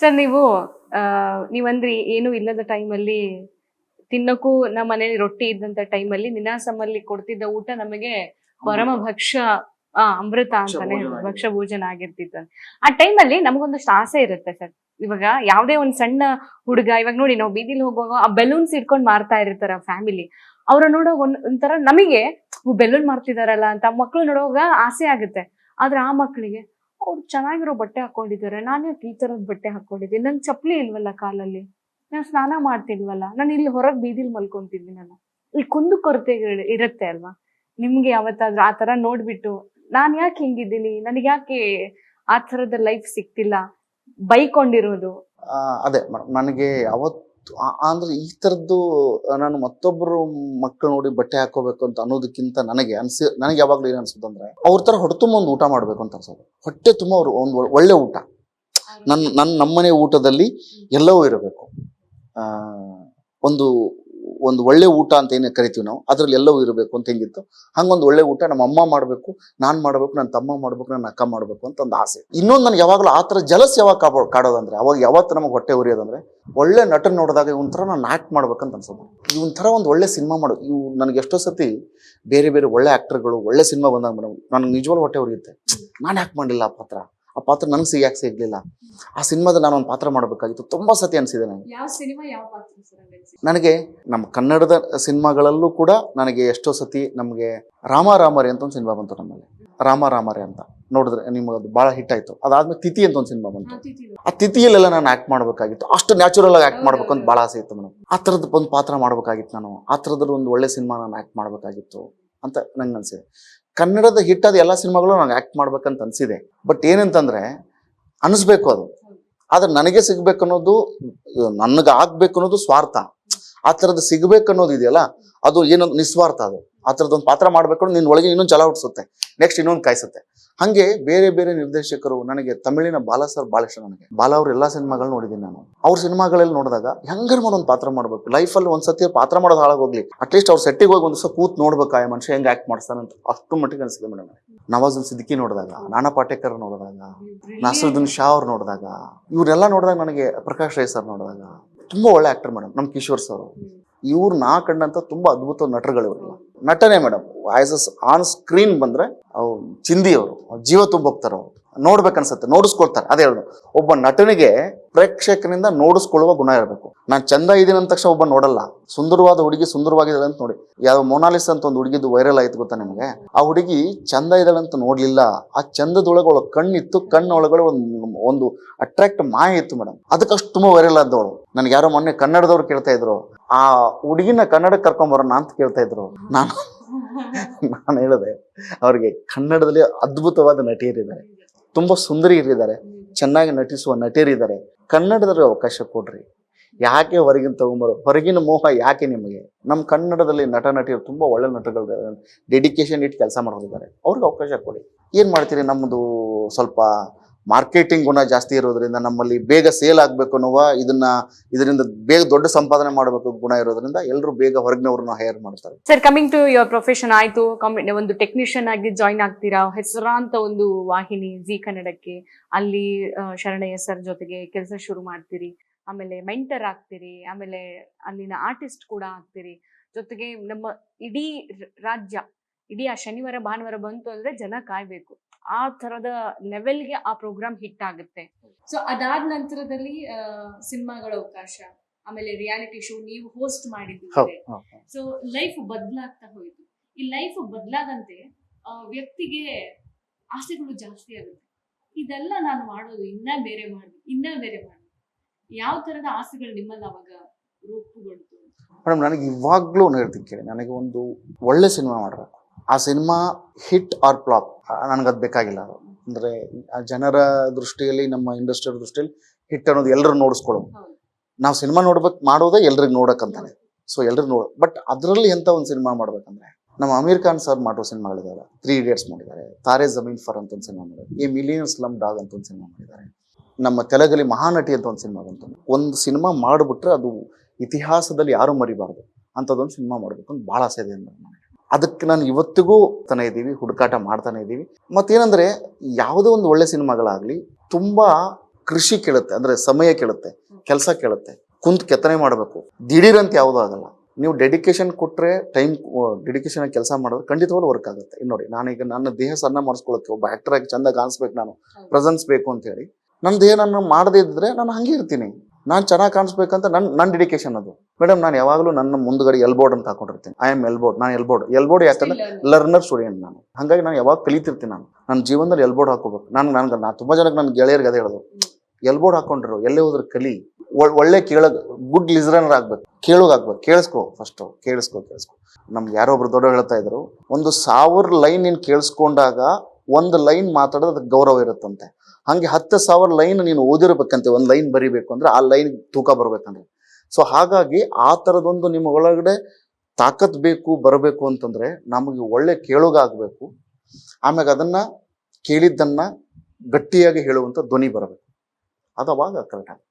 Sir ನೀವು ನೀವಂದ್ರಿ ಏನು ಇಲ್ಲದ ಟೈಮಲ್ಲಿ ತಿನ್ನಕ್ಕೂ ನಮ್ಮ ಮನೇಲಿ ರೊಟ್ಟಿ ಇದ್ದಂತ ಟೈಮಲ್ಲಿ ನಿನಾಸಮಲ್ಲಿ ಕೊಡ್ತಿದ್ದ ಊಟ ನಮಗೆ ಪರಮ ಭಕ್ಷ ಆ ಅಮೃತ ಅಂತಾನೆ ಭಕ್ಷ ಭೋಜನ ಆಗಿರ್ತಿತ್ತು. ಆ ಟೈಮಲ್ಲಿ ನಮಗೊಂದಷ್ಟು ಆಸೆ ಇರುತ್ತೆ ಸರ್. ಇವಾಗ ಯಾವ್ದೇ ಒಂದ್ ಸಣ್ಣ ಹುಡುಗ ಇವಾಗ ನೋಡಿ ನಾವು ಬೀದಿಲಿ ಹೋಗುವಾಗ ಆ ಬೆಲೂನ್ಸ್ ಇಟ್ಕೊಂಡ್ ಮಾರ್ತಾ ಇರ್ತಾರ ಫ್ಯಾಮಿಲಿ ಅವ್ರ ನೋಡೋ ಒಂದ್ ಒಂಥರ ನಮಗೆ ಬೆಲೂನ್ ಮಾರ್ತಿದಾರಲ್ಲ ಅಂತ ಮಕ್ಳು ನೋಡುವಾಗ ಆಸೆ ಆಗುತ್ತೆ. ಆದ್ರೆ ಆ ಮಕ್ಕಳಿಗೆ ಅವ್ರು ಚೆನ್ನಾಗಿರೋ ಬಟ್ಟೆ ಹಾಕೊಂಡಿದ್ದಾರೆ. ನಾನು ಈ ತರದ ಬಟ್ಟೆ ಹಾಕೊಂಡಿದ್ದೀನಿ? ನನ್ ಚಪ್ಪಲಿ ಇಲ್ವಲ್ಲ ಕಾಲಲ್ಲಿ? ನಾನು ಸ್ನಾನ ಮಾಡ್ತಿಲ್ವಲ್ಲ? ನಾನು ಇಲ್ಲಿ ಹೊರಗ್ ಬೀದಿಲ್ ನಾನು. ಇಲ್ಲಿ ಕುಂದು ಕೊರತೆ ಇರುತ್ತೆ ಅಲ್ವಾ? ನಿಮ್ಗೆ ಯಾವತ್ತಾದ್ರೂ ಆ ತರ ನೋಡ್ಬಿಟ್ಟು ನಾನ್ ಯಾಕೆ ಹಿಂಗಿದ್ದೀನಿ? ನನಗೆ ಯಾಕೆ ಆ ತರದ ಲೈಫ್ ಸಿಕ್ತಿಲ್ಲ ಬೈಕೊಂಡಿರೋದು? ಅದೇ ನನಗೆ ಅವತ್ತು ಆ- ಅಂದ್ರೆ ಈ ಥರದ್ದು ನಾನು ಮತ್ತೊಬ್ಬರು ಮಕ್ಕಳು ನೋಡಿ ಬಟ್ಟೆ ಹಾಕೋಬೇಕು ಅಂತ ಅನ್ನೋದಕ್ಕಿಂತ ನನಗೆ ಅನ್ಸಿ, ನನಗೆ ಯಾವಾಗಲೂ ಏನು ಅನ್ಸುತ್ತೆ ಅಂದ್ರೆ, ಅವ್ರ ಥರ ಹೊಟ್ಟೆ ಒಂದು ಊಟ ಮಾಡಬೇಕು ಅಂತ ಅನ್ಸೋದು. ಹೊಟ್ಟೆ ತುಂಬ ಅವ್ರು ಒಂದು ಒಳ್ಳೆ ಊಟ. ನನ್ನ ನನ್ನ ನಮ್ಮನೆ ಊಟದಲ್ಲಿ ಎಲ್ಲವೂ ಇರಬೇಕು. ಒಂದು ಒಂದು ಒಳ್ಳೆ ಊಟ ಅಂತ ಏನು ಕರಿತೀವಿ ನಾವು, ಅದರಲ್ಲಿ ಎಲ್ಲವೂ ಇರಬೇಕು ಅಂತ ಹೆಂಗಿತ್ತು. ಹಂಗೊಂದು ಒಳ್ಳೆ ಊಟ ನಮ್ಮ ಅಮ್ಮ ಮಾಡಬೇಕು, ನಾನು ಮಾಡಬೇಕು ನನ್ನ ತಮ್ಮ ಮಾಡಬೇಕು ನನ್ನ ಅಕ್ಕ ಮಾಡಬೇಕು ಅಂತ ಒಂದು ಆಸೆ. ಇನ್ನೊಂದು ನನಗೆ ಯಾವಾಗಲೂ ಆ ಥರ ಜಲಸ್ ಯಾವಾಗ ಕಾಬೋ, ಕಾಡೋದಂದ್ರೆ, ಅವಾಗ ಯಾವತ್ತು ನಮಗೆ ಹೊಟ್ಟೆ ಉರಿಯೋದಂದ್ರೆ, ಒಳ್ಳೆ ನಟನ ನೋಡಿದಾಗ ಇವನ್ ಥರ ನಾನು ಆ್ಯಕ್ಟ್ ಮಾಡ್ಬೇಕಂತ ಅನ್ಸೋದು ಇವನ್ ಥರ ಒಂದು ಒಳ್ಳೆ ಸಿನಿಮಾ ಮಾಡೋ. ಇವು ನನಗೆ ಎಷ್ಟೋ ಸತಿ ಬೇರೆ ಬೇರೆ ಒಳ್ಳೆ ಆ್ಯಕ್ಟರ್ಗಳು ಒಳ್ಳೆ ಸಿನಿಮಾ ಬಂದಾಗ ಮೇಡಮ್ ನನಗೆ ನಿಜವಾಗ್ಲೂ ಹೊಟ್ಟೆ ಉರಿಯುತ್ತೆ. ನಾನು ಯಾಕೆ ಮಾಡಲಿಲ್ಲ ಆ ಪಾತ್ರ. ಆ ಪಾತ್ರ ನನಗೆ ಸಿಗಿ ಸಿಗ್ಲಿಲ್ಲ? ಆ ಸಿನಿಮಾದಲ್ಲಿ ನಾನು ಒಂದು ಪಾತ್ರ ಮಾಡಬೇಕಾಗಿತ್ತು. ತುಂಬ ಸತಿ ಅನಿಸಿದೆ ನನಗೆ ನನಗೆ ನಮ್ಮ ಕನ್ನಡದ ಸಿನಿಮಾಗಳಲ್ಲೂ ಕೂಡ ನನಗೆ ಎಷ್ಟೋ ಸತಿ ನಮಗೆ ರಾಮ ರಾಮರೇ ಅಂತ ಒಂದು ಸಿನಿಮಾ ಬಂತು ನಮ್ಮಲ್ಲಿ. ರಾಮ ರಾಮರೇ ಅಂತ. ನೋಡಿದ್ರೆ ನಿಮಗೆ ಅದು ಭಾಳ ಹಿಟ್ ಆಯ್ತು. ಅದಾದ್ಮೇಲೆ ತಿಥಿ ಅಂತ ಒಂದು ಸಿನಿಮಾ ಬಂತು. ಆ ತಿಥಿಯಲ್ಲೆಲ್ಲ ನಾನು ಆಕ್ಟ್ ಮಾಡಬೇಕಾಗಿತ್ತು. ಅಷ್ಟು ನ್ಯಾಚುರಲ್ ಆಗಿ ಆಕ್ಟ್ ಮಾಡಬೇಕು ಅಂತ ಭಾಳ ಆಸೆ ಇತ್ತು ಮೇಡಮ್ ಆ ಥರದ್ದು ಒಂದು ಪಾತ್ರ ಮಾಡಬೇಕಾಗಿತ್ತು ನಾನು. ಆ ಥರದಲ್ಲಿ ಒಂದು ಒಳ್ಳೆ ಸಿನಿಮಾ ನಾನು ಆಕ್ಟ್ ಮಾಡಬೇಕಾಗಿತ್ತು ಅಂತ ನಂಗೆ ಅನ್ಸಿದೆ. ಕನ್ನಡದ ಹಿಟ್ಟಾದ ಎಲ್ಲ ಸಿನಿಮಾಗಳು ನಾನು ಆ್ಯಕ್ಟ್ ಮಾಡ್ಬೇಕಂತ ಅನಿಸಿದೆ. ಬಟ್ ಏನಂತಂದರೆ, ಅನಿಸ್ಬೇಕು ಅದು. ಆದರೆ ನನಗೆ ಸಿಗ್ಬೇಕು ಅನ್ನೋದು, ನನಗೆ ಆಗ್ಬೇಕು ಅನ್ನೋದು ಸ್ವಾರ್ಥ. ಆ ಥರದ್ದು ಸಿಗ್ಬೇಕು ಅನ್ನೋದು ಇದೆಯಲ್ಲ, ಅದು ಏನೊಂದು ನಿಸ್ವಾರ್ಥ ಅದು. ಆ ಥರದ್ದೊಂದು ಪಾತ್ರ ಮಾಡಬೇಕು ನಿನ್ನ ಒಳಗೆ ಇನ್ನೊಂದು ಜಲ ಹುಟ್ಟಿಸುತ್ತೆ ನೆಕ್ಸ್ಟ್ ಇನ್ನೊಂದು ಕಾಯಿಸುತ್ತೆ. ಹಾಗೆ ಬೇರೆ ಬೇರೆ ನಿರ್ದೇಶಕರು ನನಗೆ ತಮಿಳಿನ ಬಾಲ ಸರ್ ಭಾಳ ಇಷ್ಟ ನನಗೆ. ಬಾಲ ಅವ್ರ ಎಲ್ಲ ಸಿನಿಮಾಗಳನ್ನ ನೋಡಿದ್ದೀನಿ ನಾನು. ಅವ್ರ ಸಿನಿಮಾಗಳಲ್ಲಿ ನೋಡಿದಾಗ ಹೆಂಗರ್ ಮಾಡೋ ಒಂದು ಪಾತ್ರ ಮಾಡಬೇಕು? ಲೈಫಲ್ಲಿ ಒಂದ್ಸತಿ ಪಾತ್ರ ಮಾಡೋದು ಹಾಳಾಗೋಗ್ಲಿ. ಅಟ್ಲೀಸ್ಟ್ ಅವ್ರ ಸೆಟ್ಟಿಗೆ ಹೋಗಿ ಒಂದು ಸಲ ಕೂತ್ ನೋಡ್ಬೇಕು ಆ ಮನುಷ್ಯ ಹೆಂಗೆ ಆಕ್ಟ್ ಮಾಡ್ತಾನೆ ಅಂತ ಅಷ್ಟು ಮಟ್ಟಿಗೆ ಅನಿಸಿದೆ ಮೇಡಮ್ ನವಾಜುಲ್ ಸಿದ್ದಿಕಿ ನೋಡಿದಾಗ ನಾನಾ ಪಾಟೇಕರ್ ನೋಡಿದಾಗ ನಾಸರುದ್ದೀನ್ ಶಾ ಅವ್ರು ನೋಡಿದಾಗ ಇವರೆಲ್ಲ ನೋಡಿದಾಗ ನನಗೆ ಪ್ರಕಾಶ್ ರೈ ಸರ್ ನೋಡಿದಾಗ ತುಂಬಾ ಒಳ್ಳೆ ಆಕ್ಟರ್ ಮೇಡಮ್ ನಮ್ಮ ಕಿಶೋರ್ ಸರ್ ಇವ್ರು ನಾ ಕಂಡಂತ ತುಂಬಾ ಅದ್ಭುತ ನಟರುಗಳು ಇವರೆಲ್ಲ ನಟನೆ ಮೇಡಮ್ ವಾಯ್ಸಸ್ ಆನ್ ಸ್ಕ್ರೀನ್ ಬಂದ್ರೆ ಅವ್ರು ಚಿಂದಿ ಅವರು ಜೀವ ತುಂಬೋಗ್ತಾರೆ ಅವರು. ನೋಡ್ಬೇಕನ್ಸತ್ತೆ ನೋಡಿಸ್ಕೊಳ್ತಾರೆ ಅದೇ ಹೇಳೋದು. ಒಬ್ಬ ನಟನಿಗೆ ಪ್ರೇಕ್ಷಕನಿಂದ ನೋಡಿಸ್ಕೊಳ್ಳುವ ಗುಣ ಇರಬೇಕು. ನಾನು ಚಂದ ಇದ್ದೀನಿ ಅಂದ ತಕ್ಷಣ ಒಬ್ಬ ನೋಡಲ್ಲ. ಸುಂದರವಾದ ಹುಡುಗಿ ಸುಂದರವಾಗಿದ್ದಾಳೆ ಅಂತ ನೋಡಿ. ಯಾವ ಮೊನಾಲಿಸ್ ಅಂತ ಒಂದು ಹುಡುಗಿದು ವೈರಲ್ ಆಯ್ತು ಗೊತ್ತಾ ನಿಮಗೆ? ಆ ಹುಡುಗಿ ಚಂದ ಇದ್ದಾಳೆ ಅಂತ ನೋಡ್ಲಿಲ್ಲ. ಆ ಚಂದದೊಳಗೆ ಕಣ್ಣಿತ್ತು, ಕಣ್ಣೊಳಗಡೆ ಒಂದು ಒಂದು ಅಟ್ರಾಕ್ಟ್ ಮಾಯ ಇತ್ತು ಮೇಡಮ್ ಅದಕ್ಕಷ್ಟು ತುಂಬಾ ವೈರಲ್ ಆದವಳು ನನಗೆ ಯಾರೋ ಮೊನ್ನೆ ಕನ್ನಡದವ್ರು ಕೇಳ್ತಾ ಇದ್ರು. ಆ ಹುಡುಗಿನ ಕನ್ನಡಕ್ಕೆ ಕರ್ಕೊಂಬರೋಣ ಅಂತ ಕೇಳ್ತಾ ಇದ್ರು ನಾನು ನಾನು ಹೇಳಿದೆ, ಅವ್ರಿಗೆ ಕನ್ನಡದಲ್ಲಿ ಅದ್ಭುತವಾದ ನಟಿಯರಿದ್ದಾರೆ ತುಂಬಾ ಸುಂದರಿಯರಿದ್ದಾರೆ ಚೆನ್ನಾಗಿ ನಟಿಸುವ ನಟಿಯರಿದ್ದಾರೆ ಕನ್ನಡದಲ್ಲಿ ಅವಕಾಶ ಕೊಡ್ರಿ. ಯಾಕೆ ಹೊರಗಿನ ತಗೊಂಬರೋ, ಹೊರಗಿನ ಮೋಹ ಯಾಕೆ ನಿಮಗೆ? ನಮ್ಮ ಕನ್ನಡದಲ್ಲಿ ನಟ, ನಟಿಯರು ತುಂಬಾ ಒಳ್ಳೆ ನಟಗಳು ಡೆಡಿಕೇಶನ್ ಇಟ್ಟು ಕೆಲಸ ಮಾಡೋದಿದ್ದಾರೆ ಅವ್ರಿಗೆ ಅವಕಾಶ ಕೊಡಿ. ಏನು ಮಾಡ್ತೀರಿ ನಮ್ಮದು ಸ್ವಲ್ಪ ಮಾರ್ಕೆಟಿಂಗ್ ಗುಣ ಜಾಸ್ತಿ ಇರೋದ್ರಿಂದ ನಮ್ಮಲ್ಲಿ ಬೇಗ ಸೇಲ್ ಆಗಬೇಕು ಅನ್ನುವ ಇದನ್ನ, ಇದರಿಂದ ಬೇಗ ದೊಡ್ಡ ಸಂಪಾದನೆ ಮಾಡಬೇಕು ಗುಣ ಇರೋದ್ರಿಂದ ಎಲ್ಲರೂ ಬೇಗ ಹೊರಗಿನವ್ರನ್ನ ಹೈಯರ್ ಮಾಡ್ತಾರೆ. Sir coming to your profession ಆಯ್ತು. ಒಂದು ಟೆಕ್ನಿಷಿಯನ್ ಆಗಿ ಜಾಯ್ನ್ ಆಗ್ತೀರಾ? ಹೆಸರಾಂತ ಒಂದು ವಾಹಿನಿ ಜಿ ಕನ್ನಡಕ್ಕೆ. ಅಲ್ಲಿ ಶರಣಯ್ಯ ಸರ್ ಜೊತೆಗೆ ಕೆಲಸ ಶುರು ಮಾಡ್ತೀರಿ. ಆಮೇಲೆ ಮೆಂಟರ್ ಆಗ್ತೀರಿ. ಆಮೇಲೆ ಅಲ್ಲಿನ ಆರ್ಟಿಸ್ಟ್ ಕೂಡ ಆಗ್ತೀರಿ. ಜೊತೆಗೆ ನಮ್ಮ ಇಡೀ ರಾಜ್ಯ ಇಡೀ ಆ ಶನಿವಾರ ಭಾನುವಾರ ಬಂತು ಅಂದ್ರೆ ಜನ ಕಾಯ್ಬೇಕು. ಆ ತರದ ಲೆವೆಲ್ಗೆ ಆ ಪ್ರೋಗ್ರಾಮ್ ಹಿಟ್ ಆಗುತ್ತೆ. ಸೊ ಅದಾದ ನಂತರದಲ್ಲಿ ಸಿನಿಮಾಗಳ ಅವಕಾಶ ಆಮೇಲೆ ರಿಯಾಲಿಟಿ ಶೋ ನೀವು ಹೋಸ್ಟ್ ಮಾಡಿದ್ದು ಸೊ ಲೈಫ್ ಬದಲಾಗ್ತಾ ಹೋಯ್ತು. ಈ ಲೈಫ್ ಬದಲಾದಂತೆ ವ್ಯಕ್ತಿಗೆ ಆಸೆಗಳು ಜಾಸ್ತಿ ಆಗುತ್ತೆ. ಇದೆಲ್ಲ ನಾನು ಮಾಡೋದು ಇನ್ನ ಬೇರೆ ಮಾಡಿ ಇನ್ನ ಬೇರೆ ಮಾಡಿ. ಯಾವ ತರದ ಆಸೆಗಳು ನಿಮ್ಮಲ್ಲಿ ಅವಾಗ ರೂಪುಗೊಳ್ತು? ಮೇಡಮ್ ನನಗೆ ಇವಾಗಲೂ ಹೇಳ್ತೀನಿ ಕೇಳಿ. ನನಗೆ ಒಂದು ಒಳ್ಳೆ ಸಿನಿಮಾ ಮಾಡಬೇಕು. ಆ ಸಿನಿಮಾ ಹಿಟ್ ಆರ್ ಫ್ಲಾಪ್? ನನಗೆ ಅದು ಬೇಕಾಗಿಲ್ಲ. ಅಂದ್ರೆ ಆ ಜನರ ದೃಷ್ಟಿಯಲ್ಲಿ ನಮ್ಮ ಇಂಡಸ್ಟ್ರಿಯಲ್ ದೃಷ್ಟಿಯಲ್ಲಿ ಹಿಟ್ ಅನ್ನೋದು ಎಲ್ಲರೂ ನೋಡಿಸ್ಕೊಳ್ಳೋದು. ನಾವು ಸಿನಿಮಾ ನೋಡ್ಬೇಕು ಮಾಡೋದೇ ಎಲ್ರಿಗೆ ನೋಡಕ್ಕಂತಾನೆ. ಸೊ ಎಲ್ಲರೂ ನೋಡ ಬಟ್ ಅದರಲ್ಲಿ ಎಂಥ ಒಂದು ಸಿನಿಮಾ ಮಾಡ್ಬೇಕಂದ್ರೆ ನಮ್ಮ ಅಮೀರ್ ಖಾನ್ ಸರ್ ಮಾಡೋ ಸಿನಿಮಾಗಳಿದಾವೆ. ತ್ರೀ ಇಡಿಯಟ್ಸ್ ಮಾಡಿದ್ದಾರೆ. ತಾರೆ ಜಮೀನ್ ಫರ್ ಅಂತ ಒಂದು ಸಿನಿಮಾ ಮಾಡಿದ್ದಾರೆ. ಈ ಮಿಲಿಯನ್ ಸ್ಲಮ್ ಡಾಗ್ ಅಂತ ಒಂದು ಸಿನಿಮಾ ಮಾಡಿದ್ದಾರೆ. ನಮ್ಮ ತೆಲಗಲಿ ಮಹಾನಟಿ ಅಂತ ಒಂದು ಸಿನಿಮಾ ಬಂತು. ಒಂದು ಸಿನಿಮಾ ಮಾಡಿಬಿಟ್ರೆ ಅದು ಇತಿಹಾಸದಲ್ಲಿ ಯಾರು ಮರಿಬಾರ್ದು. ಅಂಥದ್ದೊಂದು ಸಿನಿಮಾ ಮಾಡಬೇಕು ಅಂತ ಭಾಳ ಆಸೆ ಇದೆ ನನಗೆ ಅದಕ್ಕೆ ನಾನು ಇವತ್ತಿಗೂ ತಾನೇ ಇದ್ದೀವಿ ಹುಡುಕಾಟ ಮಾಡ್ತಾನೆ ಇದ್ದೀವಿ. ಮತ್ತೇನಂದರೆ ಯಾವುದೋ ಒಂದು ಒಳ್ಳೆ ಸಿನಿಮಾಗಳಾಗಲಿ ತುಂಬ ಕೃಷಿ ಕೇಳುತ್ತೆ ಅಂದರೆ ಸಮಯ ಕೇಳುತ್ತೆ ಕೆಲಸ ಕೇಳುತ್ತೆ ಕುಂತು ಕೆತ್ತನೆ ಮಾಡಬೇಕು. ದಿಢೀರಂತ ಯಾವುದೂ ಆಗಲ್ಲ. ನೀವು ಡೆಡಿಕೇಶನ್ ಕೊಟ್ಟರೆ ಟೈಮ್ ಡೆಡಿಕೇಶನ್ ಕೆಲಸ ಮಾಡಿದ್ರೆ ಖಂಡಿತವಾಗ್ಲೂ ವರ್ಕ್ ಆಗುತ್ತೆ. ಇನ್ನು ನೋಡಿ ನಾನೀಗ ನನ್ನ ದೇಹ ಸಣ್ಣ ಮಾಡಿಸ್ಕೊಳ್ಳೋಕೆ ಒಬ್ಬ ಆ್ಯಕ್ಟ್ರಾಗಿ ಆಗಿ ಚಂದ ಕಾಣಿಸ್ಬೇಕು ನಾನು ಪ್ರೆಸೆನ್ಸ್ ಬೇಕು ಅಂತ ಹೇಳಿ. ನನ್ನ ದೇಹ ನಾನು ಮಾಡದೇ ಇದ್ದರೆ ನಾನು ಹಂಗೆ ಇರ್ತೀನಿ. ನಾನು ಚೆನ್ನಾಗಿ ಕಾಣಿಸ್ಬೇಕಂತ ನನ್ನ ನನ್ನ ಡೆಡಿಕೇಶನ್ ಅದು. ಮೇಡಮ್ ನಾನು ಯಾವಾಗಲೂ ನನ್ನ ಮುಂದ್ಗಡೆ ಎಲ್ಬೋರ್ಡ್ ಅಂತ ಹಾಕೊಂಡಿರ್ತೀನಿ. ಐ ಆಮ್ ಎಲ್ಬೋರ್ಡ್ ನಾನು ಎಲ್ಬೋರ್ಡ್ ಎಲ್ಬೋರ್ಡ್ ಯಾಕಂದ್ರೆ ಲರ್ನರ್ ಸ್ಟೂಡೆಂಟ್ ನಾನು. ಹಾಗಾಗಿ ನಾನು ಯಾವಾಗ ಕಲಿತಿರ್ತೀನಿ ನಾನು. ನನ್ನ ಜೀವನದಲ್ಲಿ ಎಲ್ಬೋರ್ಡ್ ಹಾಕೋಬೇಕು. ನಾನು ನನ್ಗೆ ನಾನು ತುಂಬ ಜನಕ್ಕೆ ನನ್ನ ಗೆಳೆಯರಿಗೆ ಅದೇ ಹೇಳೋದು. ಎಲ್ಬೋರ್ಡ್ ಹಾಕೊಂಡ್ರು ಎಲ್ಲೇ ಹೋದ್ರು ಕಲಿ. ಒಳ್- ಒಳ್ಳೆ ಕೇಳ ಗುಡ್ ಲಿಸ್ರನರ್ ಆಗ್ಬೇಕು. ಕೇಳೋಗ್ ಆಗ್ಬೇಕು. ಕೇಳಿಸ್ಕೋ ಫಸ್ಟ್ ಕೇಳಿಸ್ಕೋ ಕೇಳಿಸ್ಕೊ. ನಮ್ಗೆ ಯಾರೋ ಒಬ್ರು ದೊಡ್ಡ ಹೇಳ್ತಾ ಇದ್ರು ಒಂದು ಸಾವಿರ ಲೈನ್ ನೀನು ಕೇಳಿಸ್ಕೊಂಡಾಗ ಒಂದು ಲೈನ್ ಮಾತಾಡೋದು ಅದಕ್ಕೆ ಗೌರವ ಇರುತ್ತಂತೆ. ಹಂಗೆ ಹತ್ತು ಸಾವಿರ ಲೈನ್ ನೀನು ಓದಿರ್ಬೇಕಂತೆ, ಒಂದು ಲೈನ್ ಬರಿಬೇಕು ಅಂದ್ರೆ ಆ ಲೈನ್ ತೂಕ ಬರ್ಬೇಕಂದ್ರೆ. ಸೊ ಹಾಗಾಗಿ ಆ ಥರದೊಂದು ನಿಮ್ಮ ಒಳಗಡೆ ತಾಕತ್ ಬೇಕು, ಬರಬೇಕು ಅಂತಂದ್ರೆ ನಮಗೆ ಒಳ್ಳೆ ಕೇಳೋಗಾಗಬೇಕು. ಆಮ್ಯಾಗ ಅದನ್ನ ಕೇಳಿದ್ದನ್ನ ಗಟ್ಟಿಯಾಗಿ ಹೇಳುವಂತ ಧ್ವನಿ ಬರಬೇಕು. ಅದು ಅವಾಗ ಕರೆಕ್ಟ್